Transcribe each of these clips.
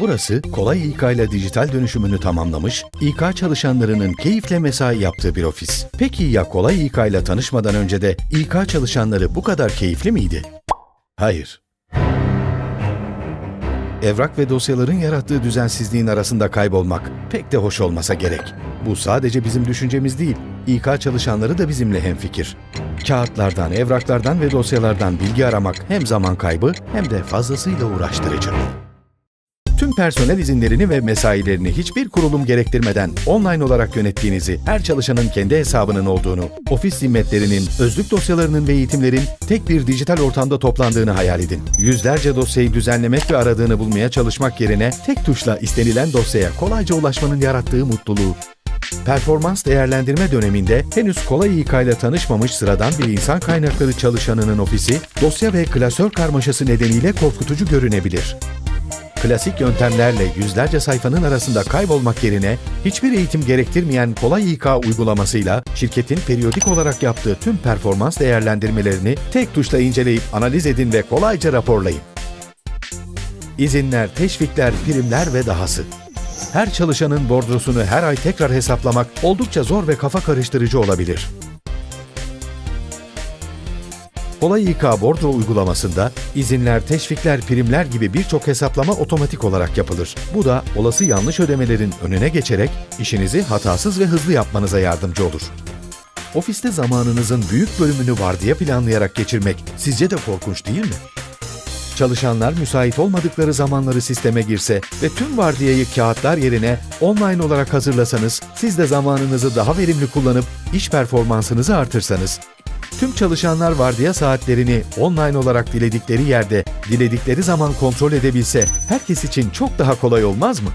Burası kolay İK ile dijital dönüşümünü tamamlamış, İK çalışanlarının keyifle mesai yaptığı bir ofis. Peki ya kolay İK ile tanışmadan önce de İK çalışanları bu kadar keyifli miydi? Hayır. Evrak ve dosyaların yarattığı düzensizliğin arasında kaybolmak pek de hoş olmasa gerek. Bu sadece bizim düşüncemiz değil, İK çalışanları da bizimle hemfikir. Kağıtlardan, evraklardan ve dosyalardan bilgi aramak hem zaman kaybı hem de fazlasıyla uğraştırıcı. Tüm personel izinlerini ve mesailerini hiçbir kurulum gerektirmeden online olarak yönettiğinizi, her çalışanın kendi hesabının olduğunu, ofis zimmetlerinin, özlük dosyalarının ve eğitimlerin tek bir dijital ortamda toplandığını hayal edin. Yüzlerce dosyayı düzenlemek ve aradığını bulmaya çalışmak yerine tek tuşla istenilen dosyaya kolayca ulaşmanın yarattığı mutluluğu. Performans değerlendirme döneminde henüz kolay İK ile tanışmamış sıradan bir insan kaynakları çalışanının ofisi, dosya ve klasör karmaşası nedeniyle korkutucu görünebilir. Klasik yöntemlerle yüzlerce sayfanın arasında kaybolmak yerine hiçbir eğitim gerektirmeyen kolay İK uygulamasıyla şirketin periyodik olarak yaptığı tüm performans değerlendirmelerini tek tuşla inceleyip analiz edin ve kolayca raporlayın. İzinler, teşvikler, primler ve dahası. Her çalışanın bordrosunu her ay tekrar hesaplamak oldukça zor ve kafa karıştırıcı olabilir. Kolay İK Bordro uygulamasında izinler, teşvikler, primler gibi birçok hesaplama otomatik olarak yapılır. Bu da olası yanlış ödemelerin önüne geçerek işinizi hatasız ve hızlı yapmanıza yardımcı olur. Ofiste zamanınızın büyük bölümünü vardiya planlayarak geçirmek sizce de korkunç değil mi? Çalışanlar müsait olmadıkları zamanları sisteme girse ve tüm vardiyayı kağıtlar yerine online olarak hazırlasanız, siz de zamanınızı daha verimli kullanıp iş performansınızı artırsanız, tüm çalışanlar vardiya saatlerini online olarak diledikleri yerde, diledikleri zaman kontrol edebilse herkes için çok daha kolay olmaz mı?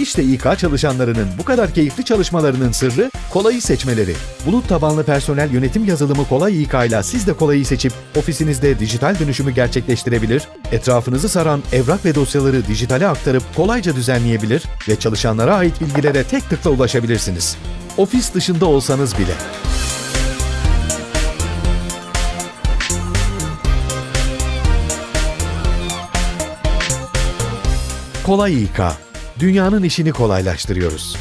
İşte İK çalışanlarının bu kadar keyifli çalışmalarının sırrı kolayı seçmeleri. Bulut tabanlı personel yönetim yazılımı Kolay İK ile siz de kolayı seçip ofisinizde dijital dönüşümü gerçekleştirebilir, etrafınızı saran evrak ve dosyaları dijitale aktarıp kolayca düzenleyebilir ve çalışanlara ait bilgilere tek tıkla ulaşabilirsiniz. Ofis dışında olsanız bile. Kolay İK dünyanın işini kolaylaştırıyoruz.